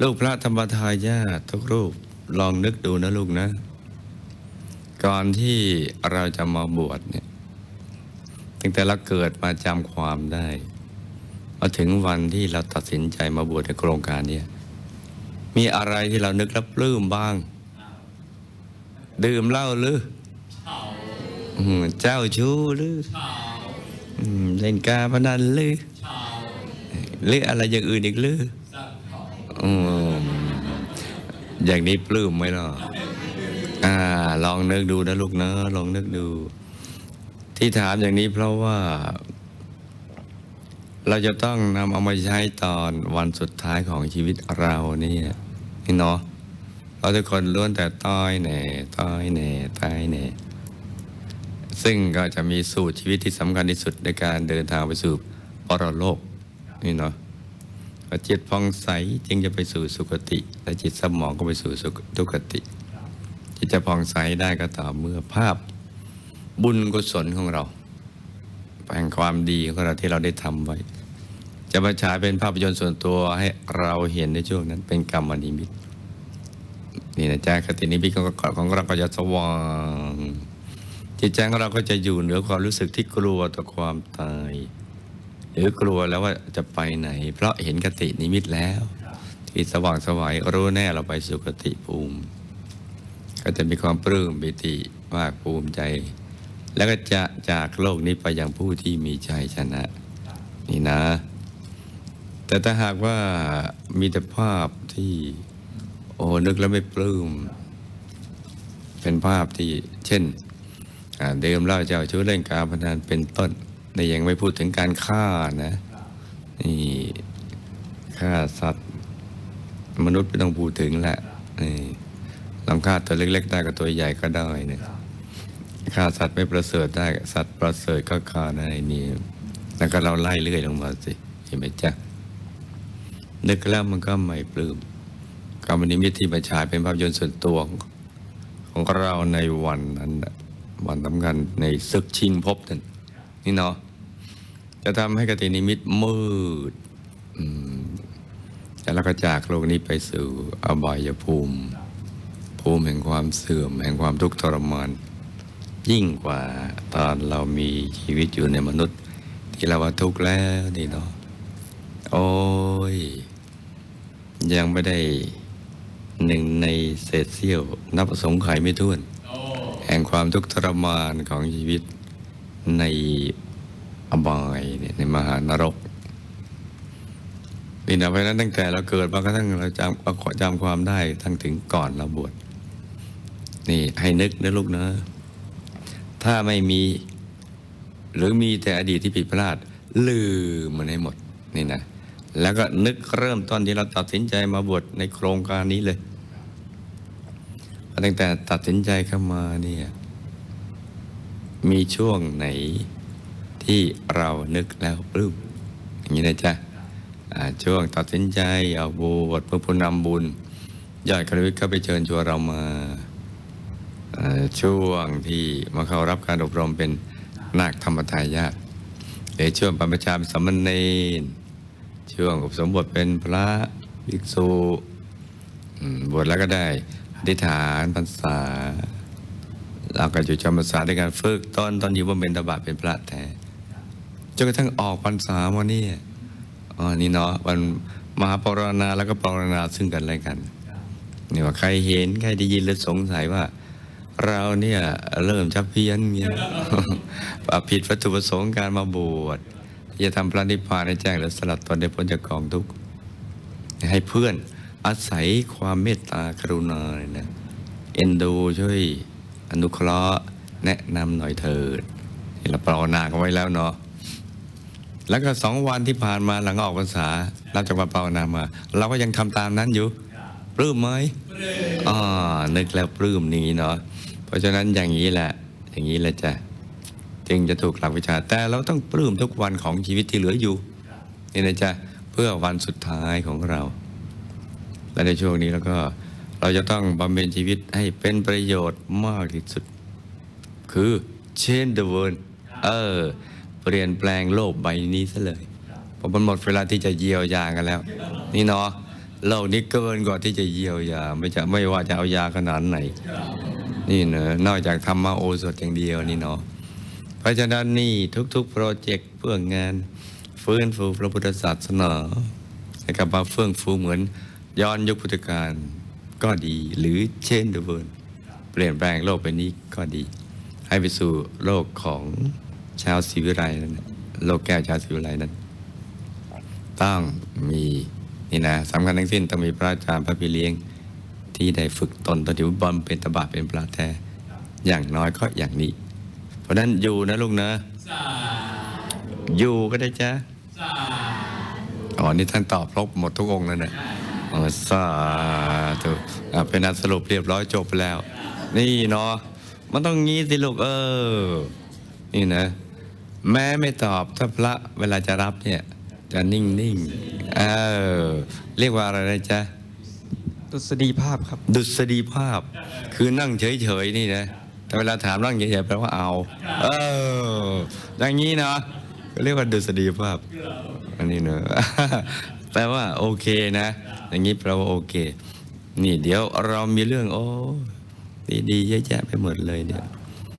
ลูกพระธรรมทายาททุกรูปลองนึกดูนะลูกนะ ก่อนที่เราจะมาบวชเนี่ยตั้งแต่เราเกิดมาจำความได้มาถึงวันที่เราตัดสินใจมาบวชในโครงการเนี้มีอะไรที่เรานึกแล้วปลื้มบ้าง ดื่มเหล้าหรืออืมเจ้าชู้หรืออืมเล่นการพนันหรือหรืออะไรอย่างอื่นอีกหรือ อืมอย่างนี้ปลื้มไหมล่ะอ่า ลองนึกดูนะลูกนะลองนึกดู ที่ถามอย่างนี้เพราะว่า เราจะต้องนำเอามาใช้ตอนวันสุดท้ายของชีวิตเราเนี่ยนี่เนาะเราทุกคนล้วนแต่ต้อยแหน่ต้อยแหน่ตายแหน่ซึ่งก็จะมีสูตรชีวิตที่สำคัญที่สุดในการเดินทางไปสู่ปรโลก นี่เนาะ อจิตพองใสจึงจะไปสู่สุคติและจิตสมองก็ไปสู่สุทุกติ จิตจะพองใสได้ก็ต่อเมื่อภาพ บุญกุศลของเราแห่งความดีของเราที่เราได้ทำไว้ จะมาฉายเป็นภาพยนตร์ส่วนตัวให้เราเห็นในช่วงนั้นเป็นกรรมนิมิตนี่นะจ๊ะคตินิมิตของของเราก็จะสว่างจิตใจของเราก็จะอยู่เหนือความรู้สึกที่กลัวต่อความตาย หรือกลัวแล้วว่าจะไปไหน เพราะเห็นคตินิมิตแล้ว ที่สว่างสวายรู้แน่เราไปสุคติภูมิ ก็จะมีความปลื้มปิติมากภูมิใจ แล้วก็จะจากโลกนี้ไปย่างผู้ที่มีใจชนะ นี่นะ แต่ถ้าหากว่ามีแต่ภาพที่โอ้นึกแล้วไม่ปลื้มเป็นภาพที่เช่นเดิมเล่าเจ้าชู้เล่นการพนันเป็นต้น นยังไม่พูดถึงการฆ่านะนี่ฆ่าสัตว์ มนุษย์ไม่ต้องพูดถึงแหละนี่ลองฆ่าตัวเล็ก ๆ ได้กับตัวใหญ่ก็ได้เนี่ยฆ่าสัตว์ไม่ประเสริฐได้สัตว์ประเสริฐก็ฆ่าได้นี่แล้วก็เราไล่เรื่อยลงมาสิเห็นไหมจ๊ะนึกแล้วมันก็ไม่ปลื้มกรรมนิมิตที่มาฉายเป็นภาพยนตร์ส่วนตัวของเราในวันนั้นวันสำคัญในศึกชิงภพนั่น นี่เนาะจะทำให้กตินิมิตมืดแล้วก็จากโลกนี้ไปสู่อบายภูมิ ภูมิแห่งความเสื่อม แห่งความทุกข์ทรมานยิ่งกว่าตอนเรามีชีวิตอยู่ในมนุษย์ ที่เราว่าทุกข์แล้วนี่เนาะโอ้ย ยังไม่ได้หนึ่งในเศษเสี้ยว นับสงไขยไม่ถ้วน แห่งความทุกข์ทรมานของชีวิต ในอบายในมหานรกนี่นะเพราะนั้นตั้งแต่เราเกิดมากระทั่งเราจำจำความได้ทั้งถึงก่อนเราบวชนี่ให้นึกนะลูกนะ ถ้าไม่มี หรือมีแต่อดีตที่ผิดพลาด ลืมมันให้หมดนี่นะแล้วก็นึกเริ่มต้นที่เราตัดสินใจมาบวชในโครงการนี้เลยตั้งแต่ตัดสินใจเข้ามาเนี่ย มีช่วงไหนที่เรานึกแล้วปลื้มอย่างนี้นะจ๊ะช่วงตัดสินใจเอาบวชเพื่อผู้นำบุญยอดกระวิทย์ก็ไปเชิญชวนเรามาช่วงที่มาเข้ารับการอบรมเป็นนาคธรรมทายาทหรือช่วงปรรพชาเป็นสามเณรช่วงอุปสมบทเป็นพระภิกษุบวชแล้วก็ได้อธิษฐานพรรษา เราก็อยู่จำพรรษาด้วยการฝึกตอนตอนอยู่บนเบญตบาตเป็นพระแท้จนกระทั่งออกพรรษามาเนี่ยอ๋อนี่เนาะวันมหาปรณาแล้วก็ปรณาซึ่งกันและกันนี่ว่าใครเห็นใครได้ยินแล้วสงสัยว่า เราเนี่ยเริ่มชักเพี้ยนเงี้ยผิดวัตถุประสงค์การมาบวชจะทำพระนิพพานให้แจ้งและสลัดตนได้พ้นจากกองทุกข์ให้เพื่อนอาศัยความเมตตากรุณาเนี่ยนะเอ็นดูช่วย อนุเคราะห์แนะนำหน่อยเถิดนี่เราปรารถนากันไว้แล้วเนาะแล้วก็สองวันที่ผ่านมาหลังออกพรรษาเราจากมาภาวนามา เราก็ยังทำตามนั้นอยู่ปลื้มไหมอ่านึกแล้วปลื้มนี้เนาะเพราะฉะนั้นอย่างนี้แหละ อย่างนี้แหละจ้ะจึงจะถูกหลักวิชา แต่เราต้องปลื้มทุกวันของชีวิตที่เหลืออยู่นี่นะจ๊ะเพื่อวันสุดท้ายของเรา และในช่วงนี้แล้วก็ เราจะต้องบำเพ็ญชีวิตให้เป็นประโยชน์มากที่สุด คือ change the world เออ เปลี่ยนแปลงโลกใบนี้ซะเลยเพราะมันหมดเวลาที่จะเยียวยากันแล้ว นี่เนาะโลกนี้เกินกว่าที่จะเยียวยา ไม่จะไม่ว่าจะเอายาขนาดไหน นี่เนอะนอกจากทำมโอสถอย่างเดียวนี่เนาะเพราะฉะนั้นนี่ทุกๆ โปรเจกต์เพื่องานฟื้นฟูพระพุทธศาสนาให้กลับมาเฟื่องฟูเหมือนย้อนยุคพุทธกาล ก็ดี หรือเช่นเดเวิร์นเปลี่ยนแปลงโลกไปนี้ก็ดี ให้ไปสู่โลกของชาวศิวิไลนั่นโลกแก้วชาวศิวิไลนั้น ต้องมีนี่นะสำคัญทั้งสิ้นต้องมีพระอาจารย์พระพี่เลี้ยงที่ได้ฝึกตนตอนที่บำเป็นตบะเป็นปลาแท้อย่างน้อยก็อย่างนี้ เพราะนั้นอยู่นะลูกนะอยู่ก็ได้จ้ะอ๋อนี่ท่านตอบครบหมดทุกองค์แล้วนะ สาธุอะเป็นอันสรุปเรียบร้อยจบไปแล้ว นี่เนาะมันต้องงี้สิลูกเออ นี่นะ แม้ไม่ตอบถ้าพระเวลาจะรับเนี่ย จะนิ่งๆเออเรียกว่าอะไรนะจ๊ะดุษฎีภาพครับ ดุษฎีภาพ คือนั่งเฉยๆนี่นะแต่เวลาถามนั่งเฉยๆแปลว่าเอา เอออย่างนี้นะก็เรียกว่าดุษฎีภาพ อันนี้เนอะแปลว่าโอเคนะ อย่างนี้แปลว่าโอเค นี่เดี๋ยวเรามีเรื่องโอ้ดีๆเยอะแยะไปหมดเลยเนี่ย